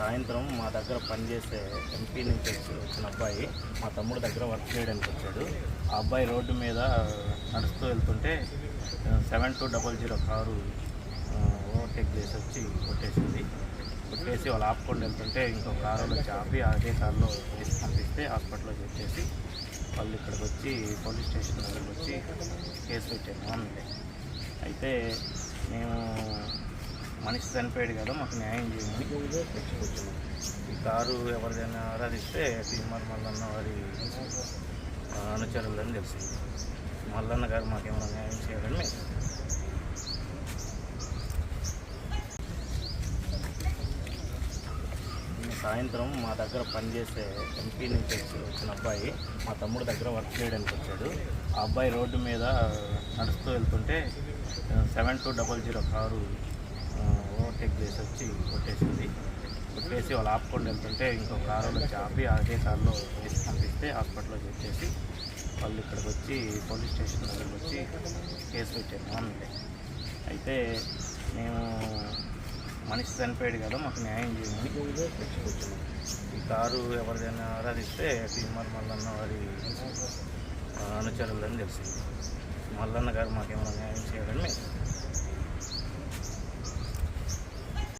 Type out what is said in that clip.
సాయంత్రం మా దగ్గర పనిచేసే ఎంపీ నుంచి వచ్చి వచ్చిన అబ్బాయి మా తమ్ముడు దగ్గర వర్క్ చేయడానికి వచ్చాడు. ఆ అబ్బాయి రోడ్డు మీద నడుస్తూ వెళ్తుంటే seven two double zero car overtake చేసి వచ్చి కొట్టేసింది. కొట్టేసి వాళ్ళు ఆపుకొని వెళ్తుంటే ఇంకో కారులో వచ్చి ఆపి అదే కారులో వేసి పంపిస్తే హాస్పిటల్లో చేసేసి వాళ్ళు ఇక్కడికి వచ్చి పోలీస్ స్టేషన్ దగ్గరికి వచ్చి కేసు పెట్టాము అంతే అయితే మేము మనిషి చనిపోయాడు కదా మాకు న్యాయం చేయమని ఈ కారు ఎవరిదైనా ఆరాధిస్తే టీమర్ మల్లన్న వారి అనుచరులని తెలిసింది మల్లన్న గారు మాకేమైనా న్యాయం చేయాలని సాయంత్రం మా దగ్గర పనిచేసే ఎంపీ నుంచి వచ్చి వచ్చిన అబ్బాయి మా తమ్ముడు దగ్గర వర్క్ చేయడానికి వచ్చాడు. ఆ అబ్బాయి రోడ్డు మీద నడుస్తూ వెళ్తుంటే seven two double zero car overtake వచ్చి కొట్టేసింది. కొట్టేసి వాళ్ళు ఆపుకొని వెళ్తుంటే ఇంకొక కారు వచ్చి ఆపి అదే కారులో వేసి పంపిస్తే హాస్పిటల్లో వచ్చేసి వాళ్ళు ఇక్కడికి వచ్చి పోలీస్ స్టేషన్ దగ్గరికి వచ్చి కేసు పెట్టాము అంతే. అయితే మేము మనిషి చనిపోయాడు కదా మాకు న్యాయం చేయమని తెచ్చుకొచ్చాము ఈ కారు ఎవరిదైనా ఆరాధిస్తే టీమర్ మల్లన్న వారి అనుచరులని తెలిసింది. మల్లన్న గారు మాకేమైనా న్యాయం చేయాలని